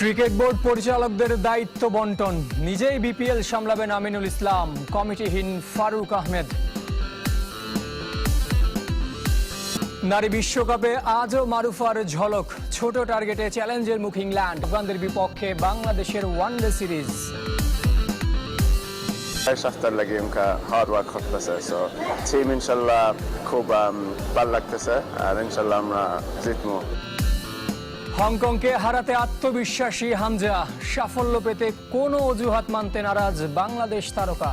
Cricket board পরিচালকদের দায়িত্ব বন্টন। নিজেই বিপিএল সামলাবেন আমিনুল ইসলাম। কমিটিহীন ফারুক আহমেদ। নারী বিশ্বকাপে আজও মারুফার ঝলক। ছোট টার্গেটে চ্যালেঞ্জের মুখ ইংল্যান্ড। আফগানদের বিপক্ষে বাংলাদেশের সিরিজ। উনকা হার্ড ওয়ার্ক করতেছে সো ইনশাল্লাহ খুব ভালো লাগতেছে আর ইনশাল্লাহ আমরা জিতবো। হংকংকে হারাতে আত্মবিশ্বাসী হামজা। সাফল্য পেতে কোনো অজুহাত মানতে নারাজ বাংলাদেশ তারকা।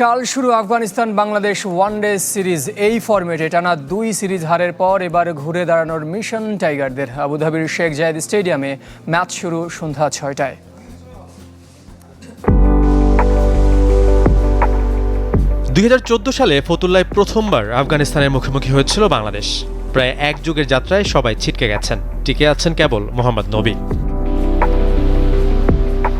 কাল শুরু আফগানিস্তান বাংলাদেশ ওয়ানডে সিরিজ এই ফরম্যাটে টানা দুই সিরিজ হারের পর এবার ঘুরে দাঁড়ানোর মিশন টাইগারদের। আবুধাবির শেখ জায়েদ স্টেডিয়ামে ম্যাচ শুরু সন্ধ্যা ছয়টায়। দুই হাজার চোদ্দ সালে ফতুল্লায় প্রথমবার আফগানিস্তানের মুখোমুখি হয়েছিল বাংলাদেশ। প্রায় এক যুগের যাত্রায় সবাই ছিটকে গেছেন। টিকে আছেন কেবল মোহাম্মদ নবী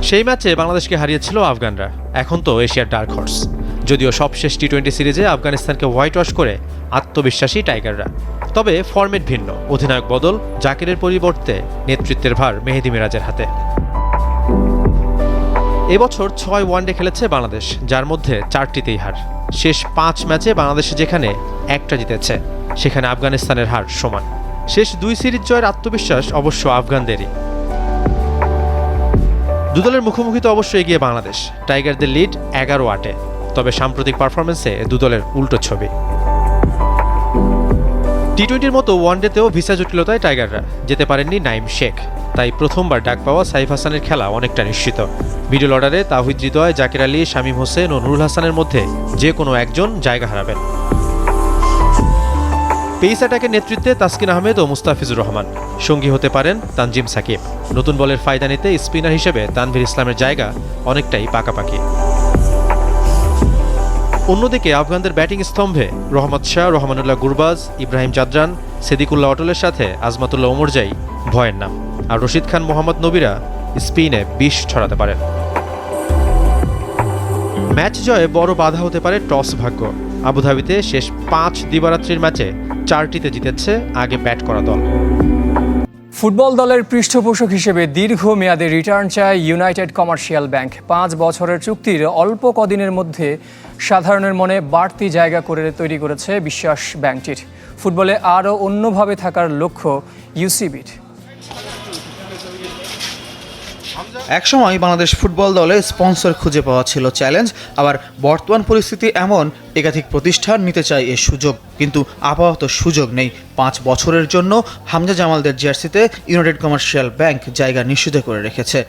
সেই ম্যাচে বাংলাদেশকে হারিয়েছিল আফগানরা। এখন তো এশিয়ার ডার্ক হর্স যদিও সবশেষ টি টোয়েন্টি সিরিজে আফগানিস্তানকে হোয়াইট ওয়াশ করে আত্মবিশ্বাসী টাইগাররা তবে ফরম্যাট ভিন্ন। অধিনায়ক বদল, জাকিরের পরিবর্তে নেতৃত্বের ভার মেহেদি মিরাজের হাতে। এবছর ছয় ওয়ানডে খেলেছে বাংলাদেশ, যার মধ্যে চারটিতেই হার। শেষ পাঁচ ম্যাচে বাংলাদেশ যেখানে একটা জিতেছে। সেখানে আফগানিস্তানের হার সমান। শেষ দুই সিরিজ জয়ের আত্মবিশ্বাস অবশ্য আফগানদেরই। দুদলের মুখোমুখি তো অবশ্যই এগিয়ে বাংলাদেশ। টাইগারদের লিড এগারো আটে। তবে সাম্প্রতিক পারফরমেন্সে দুদলের উল্টো ছবি। টি টোয়েন্টির মতো ওয়ানডেতেও ভিসা জটিলতায় টাইগাররা। যেতে পারেননি নাইম শেখ। তাই প্রথমবার ডাক পাওয়া সাইফ হাসানের খেলা অনেকটা নিশ্চিত। মিডল অর্ডারে তাহিদ হৃদয়, জাকির আলী, শামীম হোসেন ও নুরুল হাসানের মধ্যে যে কোনো একজন জায়গা হারাবেন। পেইস অ্যাটাকের নেতৃত্বে তাসকিন আহমেদ ও মুস্তাফিজুর রহমান। সঙ্গী হতে পারেন তানজিম সাকিব। নতুন বলের ফায়দা নিতে স্পিনার হিসেবে তানভীর ইসলামের জায়গা অনেকটাই পাকাপাকি। অন্যদিকে আফগানদের ব্যাটিং স্তম্ভে রহমত শাহ, রহমানুল্লাহ গুরবাজ, ইব্রাহিম জাদরান সেদিকুল্লাহ অটলের সাথে আজমাতুল্লাহ ওমরজাই ভয়ের নাম। আর রশিদ খান, মোহাম্মদ নবীরা স্পিনে বিষ ছড়াতে পারেন। ম্যাচ জয়ে বড় বাধা হতে পারে টস ভাগ্য। আবুধাবিতে শেষ পাঁচ দিবারাত্রির ম্যাচে চারটিতে জিতেছে, আগে ব্যাট করা দল। ফুটবল দলের পৃষ্ঠপোষক হিসেবে দীর্ঘ মেয়াদে রিটার্ন চায় ইউনাইটেড কমার্শিয়াল ব্যাংক। পাঁচ বছরের চুক্তির অল্প কদিনের মধ্যে সাধারণের মনে বাড়তি জায়গা করে তৈরি করেছে বিশ্বাস ব্যাংকটির। ফুটবলে আরও অন্যভাবে থাকার লক্ষ্য ইউসিবির। একসময় বাংলাদেশ ফুটবল দলে স্পন্সর খুঁজে পাওয়া ছিল চ্যালেঞ্জ, আবার বর্তমান পরিস্থিতি এমন, একাধিক প্রতিষ্ঠান নিতে চায় এ সুযোগ। কিন্তু আপাতত সুযোগ নেই। পাঁচ বছরের জন্য হামজা জামালদের জার্সিতে ইউনাইটেড কমার্শিয়াল ব্যাংক জায়গা নিশ্চিত করে রেখেছে।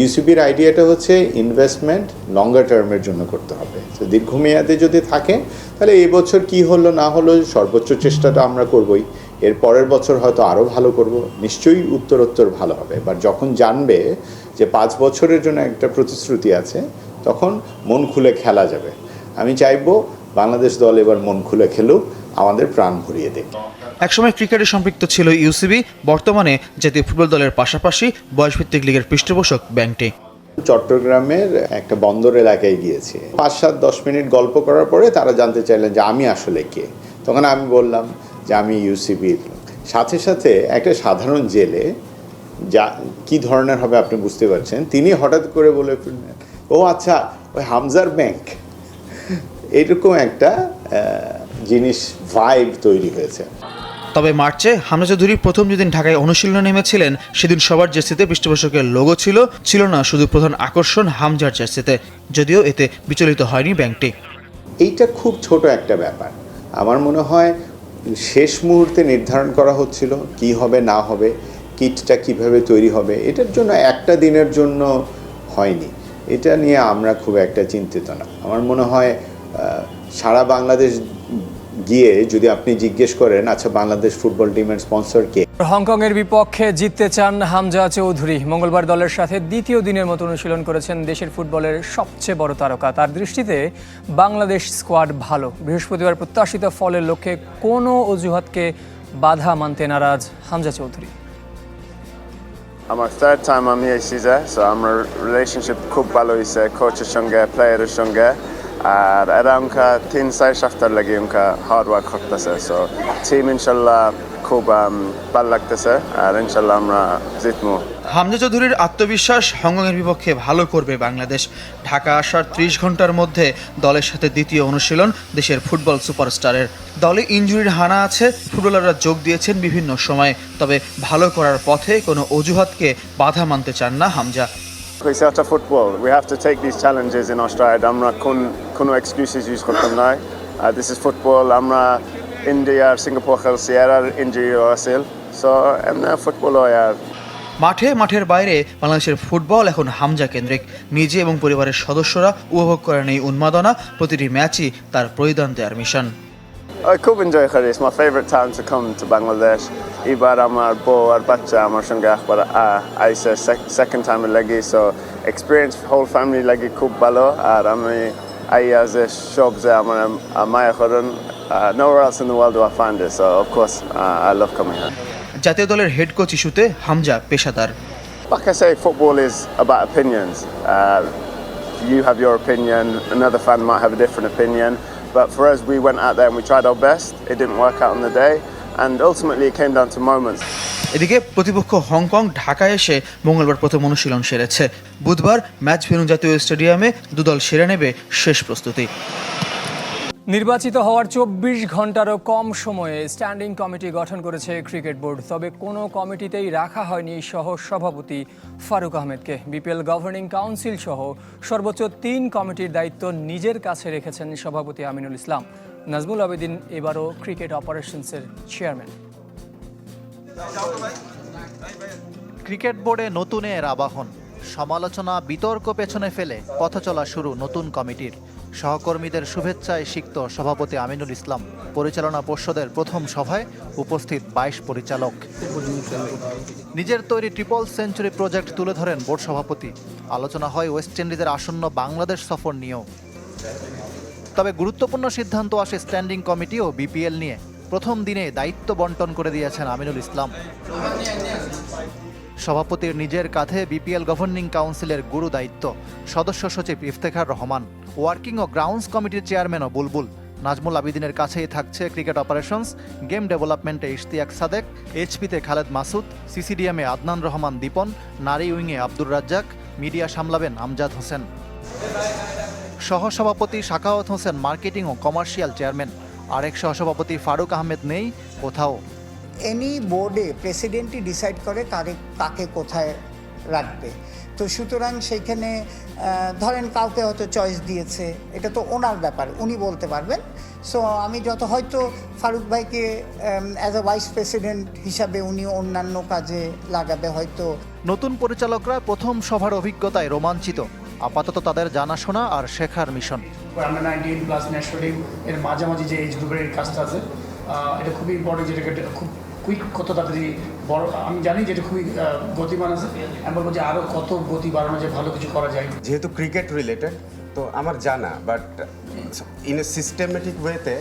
ইউসিবির আইডিয়াটা হচ্ছে ইনভেস্টমেন্ট লঙ্গার টার্মের জন্য করতে হবে। তো দীর্ঘমেয়াদে যদি থাকে, তাহলে এই বছর কি হলো না হলো সর্বোচ্চ চেষ্টাটা আমরা করবই। এর পরের বছর হয়তো আরও ভালো করব। নিশ্চয়ই উত্তরোত্তর ভালো হবে। বাট যখন জানবে যে পাঁচ বছরের জন্য একটা প্রতিশ্রুতি আছে তখন মন খুলে খেলা যাবে। আমি চাইব বাংলাদেশ দল এবার মন খুলে খেলুক আমাদের প্রাণ ভরিয়ে দেখ একসময় ক্রিকেটে সম্পৃক্ত ছিল ইউসিবি বর্তমানে জাতীয় ফুটবল দলের পাশাপাশি বয়সভিত্তিক লীগের পৃষ্ঠপোষক ব্যাংকটি। চট্টগ্রামের একটা বন্দর এলাকায় গিয়েছে। পাঁচ সাত দশ মিনিট গল্প করার পরে তারা জানতে চাইলেন যে আমি আসলে কে? তখন আমি বললাম যে আমি ইউসিবির সাথে সাথে একটা সাধারণ জেলে যা কি ধরনের হবে আপনি বুঝতে পারছেন? তিনি হঠাৎ করে বলে ফেললেন ও আচ্ছা ওই হামজার ব্যাংক এরকম একটা জিনিস ভাইব তৈরি হয়েছে। তবে মার্চে হামজা চৌধুরী প্রথম যেদিন ঢাকায় অনুশীলনে নেমেছিলেন সেদিন সবার জার্সিতে পৃষ্ঠপোষকের লোগো ছিল ছিল না শুধু প্রধান আকর্ষণ হামজার জার্সিতে যদিও এতে বিচলিত হয়নি ব্যাংকটি। এইটা খুব ছোট একটা ব্যাপার। আমার মনে হয় শেষ মুহূর্তে নির্ধারণ করা হচ্ছিল কি হবে না হবে। কিটটা কীভাবে তৈরি হবে, এটার জন্য একটা দিনের জন্য হয়নি। এটা নিয়ে আমরা খুব একটা চিন্তিত না। আমার মনে হয় সারা বাংলাদেশ গিয়ে যদি আপনি জিজ্ঞেস করেন আচ্ছা বাংলাদেশ ফুটবল টিমের স্পন্সর কে? হংকংয়ের বিপক্ষে জিততে চান হামজা চৌধুরী। মঙ্গলবার দলের সাথে দ্বিতীয় দিনের মতো অনুশীলন করেছেন দেশের ফুটবলের সবচেয়ে বড় তারকা। তার দৃষ্টিতে বাংলাদেশ স্কোয়াড ভালো। বৃহস্পতিবার প্রত্যাশিত ফলের লক্ষ্যে কোনো অজুহাতকে বাধা মানতে নারাজ হামজা চৌধুরী। আমার থার্ড টাইম আমি এই সিজে সো আমার রিলেশনশিপ খুব ভালো হয়েছে কোচের সঙ্গে প্লেয়ারের সঙ্গে আর এরা উনকা তিন চার সপ্তাহ লাগে উনকা হার্ড ওয়ার্ক করতেছে সো টিম ইনশাল্লাহ খুব ভালো লাগতেছে আর ইনশাল্লাহ আমরা জিতবো হামজা চৌধুরীর আত্মবিশ্বাস হংকংয়ের বিপক্ষে ভালো করবে বাংলাদেশ। ঢাকা আসার ত্রিশ ঘণ্টার মধ্যে দলের সাথে দ্বিতীয় অনুশীলন দেশের ফুটবল সুপারস্টারের। দলে ইঞ্জুরির হানা আছে ফুটবলাররা যোগ দিয়েছেন বিভিন্ন সময়ে তবে ভালো করার পথে কোনো অজুহাতকে বাধা মানতে চান না হামজা। হয়েছে একটা football we have to take this challenges in Australia আমরা কোন কোনো এক্সকিউজেস ইউজ করতাম না। দিস ইজ ফুটবল আমরা ইন্ডিয়ার সিঙ্গাপুর খেলছি আর ইঞ্জুরি আছিল সো এমনি ফুটবল হয় আর মাঠে মাঠের বাইরে বাংলাদেশের ফুটবল এখন হামজা কেন্দ্রিক। নিজে এবং পরিবারের সদস্যরা উপভোগ করেন এই উন্মাদনা। প্রতিটি ম্যাচই তার প্রয়োজন দেওয়ার মিশন। I খুব এনজয় করি it's my favourite time to come to Bangladesh এবার আমার বউ আর বাচ্চা আমার সঙ্গে একবার আইসে সেকেন্ড টাইমে লাগি সো এক্সপিরিয়েন্স হোল ফ্যামিলি লাগি খুব ভালো আর আমি আইয়া যে সব যে আমার মায়া করেন nowhere else in the world do I find it so of course uh, I love coming here জাতীয় দলের হেড কোচ ইস্যুতে হামজা পেশাদার Like I say, football is about opinions. Uh, you have your opinion, another fan might have a different opinion. But for us, we went out there and we tried our best. It didn't work out on the day. And ultimately, it came down to moments. এদিকে প্রতিপক্ষ Hong Kong ঢাকায় এসে মঙ্গলবার প্রথম অনুশীলন সেরেছে বুধবার match venue জাতীয় স্টেডিয়ামে দুদল সেরে নেবে শেষ প্রস্তুতি নির্বাচিত হওয়ার চব্বিশ ঘন্টারও কম সময়ে স্ট্যান্ডিং কমিটি গঠন করেছে ক্রিকেট বোর্ড। তবে কোনো কমিটিতেই রাখা হয়নি সহ সভাপতি ফারুক আহমেদকে। বিপিএল গভর্নিং কাউন্সিল সহ সর্বোচ্চ তিন কমিটির দায়িত্ব নিজের কাছে রেখেছেন সভাপতি আমিনুল ইসলাম। নাজমুল আবেদিন এবারও ক্রিকেট অপারেশনসের চেয়ারম্যান। ক্রিকেট বোর্ডে নতুন এর আবাহন। সমালোচনা, বিতর্ক পেছনে ফেলে পথ চলা শুরু নতুন কমিটির। সহকর্মীদের শুভেচ্ছায় সিক্ত সভাপতি আমিনুল ইসলাম। পরিচালনা পর্ষদের প্রথম সভায় উপস্থিত বাইশ পরিচালক। নিজের তৈরি ট্রিপল সেঞ্চুরি প্রজেক্ট তুলে ধরেন বোর্ড সভাপতি। আলোচনা হয় ওয়েস্ট ইন্ডিজের আসন্ন বাংলাদেশ সফর নিয়েও। তবে গুরুত্বপূর্ণ সিদ্ধান্ত আসে স্ট্যান্ডিং কমিটি ও বিপিএল নিয়ে। প্রথম দিনে দায়িত্ব বন্টন করে দিয়েছেন আমিনুল ইসলাম। সভাপতির নিজের কাঁধে বিপিএল গভর্নিং কাউন্সিলের গুরু দায়িত্ব। সদস্য সচিব ইফতেখার রহমান, ওয়ার্কিং ও গ্রাউন্ডস কমিটির চেয়ারম্যানও বুলবুল। নাজমুল আবিদিনের কাছেই থাকছে ক্রিকেট অপারেশনস, গেম ডেভেলপমেন্টে ইশতিয়াক সাদেক, এইচপিতে খালেদ মাসুদ, সিসিডিএমে আদনান রহমান দীপন, নারী উইংয়ে আব্দুর রাজ্জাক, মিডিয়া সামলাবেন আমজাদ হোসেন। সহসভাপতি শাকাওয়াত হোসেন মার্কেটিং ও কমার্শিয়াল চেয়ারম্যান। আরেক সহসভাপতি ফারুক আহমেদ নেই, কোথাও। এনি বোর্ডে প্রেসিডেন্টই ডিসাইড করে কারে কাকে কোথায় রাখবে। তো সুতরাং সেইখানে ধরেন কাউকে হয়তো চয়েস দিয়েছে এটা তো ওনার ব্যাপার উনি বলতে পারবেন। সো আমি যত হয়তো ফারুক ভাইকে অ্যাজ আ ভাইস প্রেসিডেন্ট হিসাবে উনি অন্যান্য কাজে লাগাবে হয়তো। নতুন পরিচালকরা প্রথম সভার অভিজ্ঞতায় রোমাঞ্চিত। আপাতত তাদের জানাশোনা আর শেখার মিশন। আমরা নাইনটিন প্লাস ন্যাশনাল এর মাঝামাঝি যে এজ গ্রুপের কাজটা আছে এটা খুবই ইম্পর্টেন্ট যেটাকে খুব কুইক কত তাড়াতাড়ি বড় আমি জানি যেটা খুবই গতিমান আছে। আমি বলব যে আরও কত গতি বাড়ানো যায়, ভালো কিছু করা যায়। যেহেতু ক্রিকেট রিলেটেড তো আমার জানা বাট ইন এ সিস্টেমেটিক ওয়েতে